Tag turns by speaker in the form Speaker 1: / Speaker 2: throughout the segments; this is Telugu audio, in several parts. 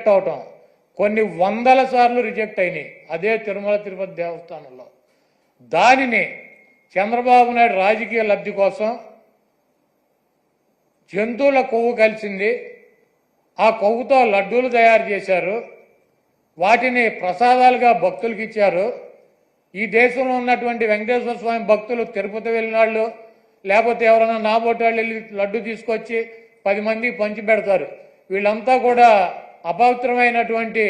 Speaker 1: రిజెక్ట్ అవటం కొన్ని వందల సార్లు రిజెక్ట్ అయినాయి. అదే తిరుమల తిరుపతి దేవస్థానంలో. దానిని చంద్రబాబు నాయుడు రాజకీయ లబ్ధి కోసం జంతువుల కొవ్వు కలిసింది. ఆ కొవ్వుతో లడ్డూలు తయారు చేశారు. వాటిని ప్రసాదాలుగా భక్తులకు ఇచ్చారు. ఈ దేశంలో ఉన్నటువంటి వెంకటేశ్వర స్వామి భక్తులు తిరుపతి వెళ్ళినాళ్ళు లేకపోతే ఎవరైనా నాబోటి వాళ్ళు వెళ్ళి లడ్డు తీసుకొచ్చి పది మందికి పంచి పెడతారు. వీళ్ళంతా కూడా అపవిత్రమైనటువంటి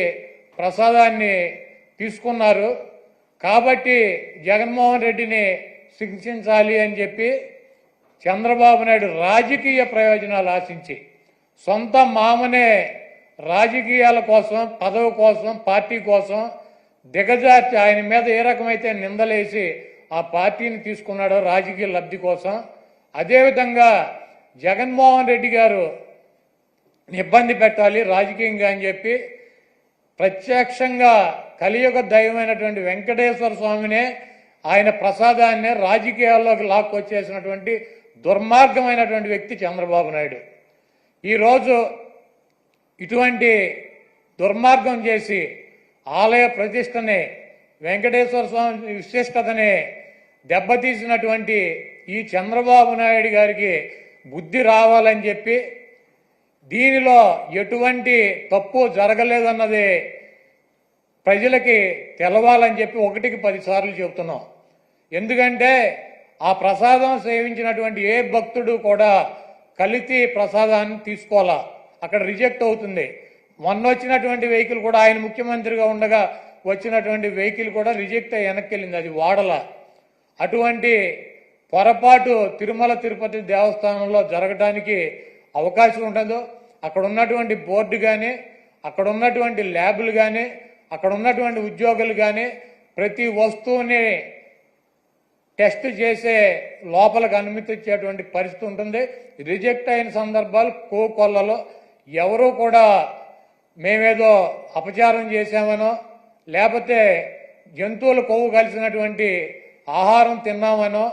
Speaker 1: ప్రసాదాన్ని తీసుకున్నారు. కాబట్టి జగన్మోహన్ రెడ్డిని శిక్షించాలి అని చెప్పి చంద్రబాబు నాయుడు రాజకీయ ప్రయోజనాలు ఆశించి సొంత మామనే రాజకీయాల కోసం పదవి కోసం పార్టీ కోసం దిగజార్చి ఆయన మీద ఏ రకమైతే నిందలేసి ఆ పార్టీని తీసుకున్నాడో రాజకీయ లబ్ధి కోసం అదేవిధంగా జగన్మోహన్ రెడ్డి గారు ఇబ్బంది పెట్టాలి రాజకీయంగా అని చెప్పి ప్రత్యక్షంగా కలియుగ దైవమైనటువంటి వెంకటేశ్వర స్వామినే ఆయన ప్రసాదాన్నే రాజకీయాల్లోకి లాక్కొచ్చేసినటువంటి దుర్మార్గమైనటువంటి వ్యక్తి చంద్రబాబు నాయుడు. ఈరోజు ఇటువంటి దుర్మార్గం చేసి ఆలయ ప్రతిష్టని వెంకటేశ్వర స్వామి విశిష్టతని దెబ్బతీసినటువంటి ఈ చంద్రబాబు నాయుడు గారికి బుద్ధి రావాలని చెప్పి దీనిలో ఎటువంటి తప్పు జరగలేదన్నది ప్రజలకి తెలవాలని చెప్పి ఒకటికి పదిసార్లు చెబుతున్నాం. ఎందుకంటే ఆ ప్రసాదం సేవించినటువంటి ఏ భక్తుడు కూడా కలితి ప్రసాదాన్ని తీసుకోవాలా? అక్కడ రిజెక్ట్ అవుతుంది. మొన్న వచ్చినటువంటి వెహికల్ కూడా ఆయన ముఖ్యమంత్రిగా ఉండగా వచ్చినటువంటి వెహికల్ కూడా రిజెక్ట్ అయ్యి వెనక్కి వెళ్ళింది అది వాడల. అటువంటి పొరపాటు తిరుమల తిరుపతి దేవస్థానంలో జరగడానికి అవకాశం ఉంటుందో అక్కడ ఉన్నటువంటి బోర్డు కానీ అక్కడ ఉన్నటువంటి ల్యాబులు కానీ అక్కడ ఉన్నటువంటి ఉద్యోగులు కానీ ప్రతి వస్తువుని టెస్ట్ చేసే లోపలికి అనుమతించేటువంటి పరిస్థితి ఉంటుంది. రిజెక్ట్ అయిన సందర్భాలు కోకొల్లలో. ఎవరూ కూడా మేమేదో అపచారం చేశామనో లేకపోతే జంతువులు కొవ్వు కలిసినటువంటి ఆహారం తిన్నామనో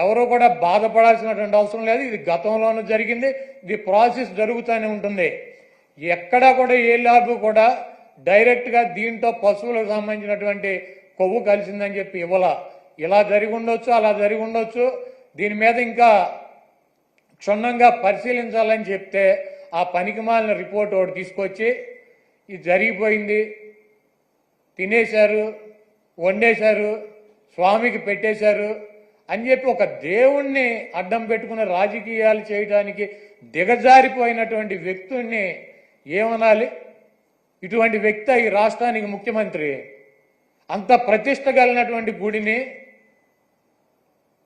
Speaker 1: ఎవరు కూడా బాధపడాల్సినటువంటి అవసరం లేదు. ఇది గతంలోనూ జరిగింది. ఇది ప్రాసెస్ జరుగుతూనే ఉంటుంది. ఎక్కడా కూడా ఏ ల్యాబ్ కూడా డైరెక్ట్గా దీంతో పశువులకు సంబంధించినటువంటి కొవ్వు కలిసిందని చెప్పి ఇవ్వాల. ఇలా జరిగి ఉండొచ్చు అలా జరిగి ఉండొచ్చు. దీని మీద ఇంకా క్షుణ్ణంగా పరిశీలించాలని చెప్తే ఆ పనికిమాలిన రిపోర్ట్ ఒకటి తీసుకొచ్చి ఇది జరిగిపోయింది. తినేశారు వండేశారు స్వామికి పెట్టేశారు అని చెప్పి ఒక దేవుణ్ణి అడ్డం పెట్టుకుని రాజకీయాలు చేయడానికి దిగజారిపోయినటువంటి వ్యక్తుల్ని ఏమనాలి? ఇటువంటి వ్యక్తి ఈ రాష్ట్రానికి ముఖ్యమంత్రి. అంత ప్రతిష్ట కలిగినటువంటి గుడిని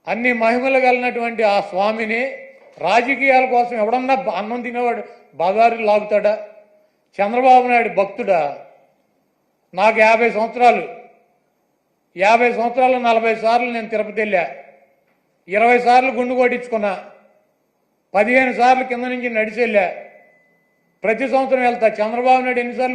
Speaker 1: అన్ని మహిమలు కలిగినటువంటి ఆ స్వామిని రాజకీయాల కోసం ఎవడన్నా అన్నం తినేవాడు బజారు లాగుతాడా? చంద్రబాబు నాయుడు భక్తుడా? నాకు యాభై సంవత్సరాలు. యాభై సంవత్సరాలు నలభై సార్లు నేను తిరుపతి వెళ్ళా. ఇరవై సార్లు గుండు కొట్టించుకున్నా పదిహేను సార్లు కింద నుంచి నడిచెళ్ళా. ప్రతి సంవత్సరం వెళ్తా. చంద్రబాబు నాయుడు ఎన్నిసార్లు